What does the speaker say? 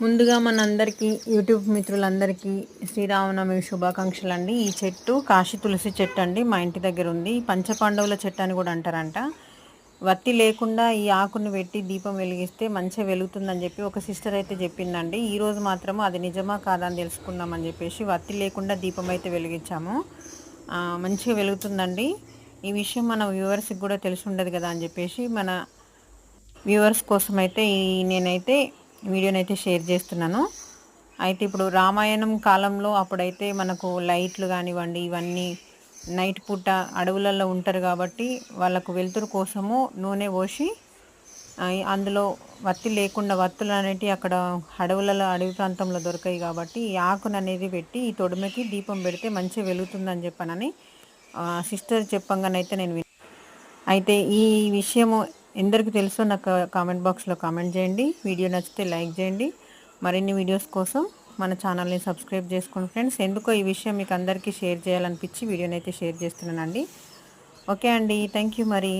ముందుగా మనందరికీ యూట్యూబ్ మిత్రులందరికీ శ్రీరామనవమి శుభాకాంక్షలు అండి ఈ చెట్టు కాశీ తులసి చెట్టు అండి. మా ఇంటి దగ్గర ఉంది. పంచపాండవుల చెట్టు అని కూడా అంటారంట. వత్తి లేకుండా ఈ ఆకును పెట్టి దీపం వెలిగిస్తే మంచిగా వెలుగుతుందని చెప్పి ఒక సిస్టర్ అయితే చెప్పిందండి. ఈరోజు మాత్రం అది నిజమా కాదా అని తెలుసుకుందామని చెప్పేసి వత్తి లేకుండా దీపం అయితే వెలిగించాము. మంచిగా వెలుగుతుందండి. ఈ విషయం మన వ్యూవర్స్కి కూడా తెలిసి ఉండదు కదా అని చెప్పేసి మన వ్యూవర్స్ కోసం అయితే ఈ నేనైతే వీడియోని అయితే షేర్ చేస్తున్నాను. అయితే ఇప్పుడు రామాయణం కాలంలో అప్పుడైతే మనకు లైట్లు కానివ్వండి ఇవన్నీ నైట్ పూట అడవులలో ఉంటారు కాబట్టి వాళ్ళకు వెలుతురు కోసము నూనె పోసి అందులో వత్తి లేకుండా వత్తులు అనేటివి అక్కడ అడవులలో అడవి ప్రాంతంలో దొరకాయి కాబట్టి ఈ ఆకును అనేది పెట్టి ఈ తొడుమకి దీపం పెడితే మంచిగా వెలుగుతుందని చెప్పానని సిస్టర్ చెప్పంగానైతే నేను అయితే ఈ విషయము ఎందరికి తెలుసో నాకు కామెంట్ బాక్స్లో కామెంట్ చేయండి. వీడియో నచ్చితే లైక్ చేయండి. మరిన్ని వీడియోస్ కోసం మన ఛానల్ని సబ్స్క్రైబ్ చేసుకోండి ఫ్రెండ్స్ ఎందుకో ఈ విషయం మీకు అందరికీ షేర్ చేయాలనిపించి వీడియోని అయితే షేర్ చేస్తున్నానండి. ఓకే అండి థ్యాంక్ యూ మరి.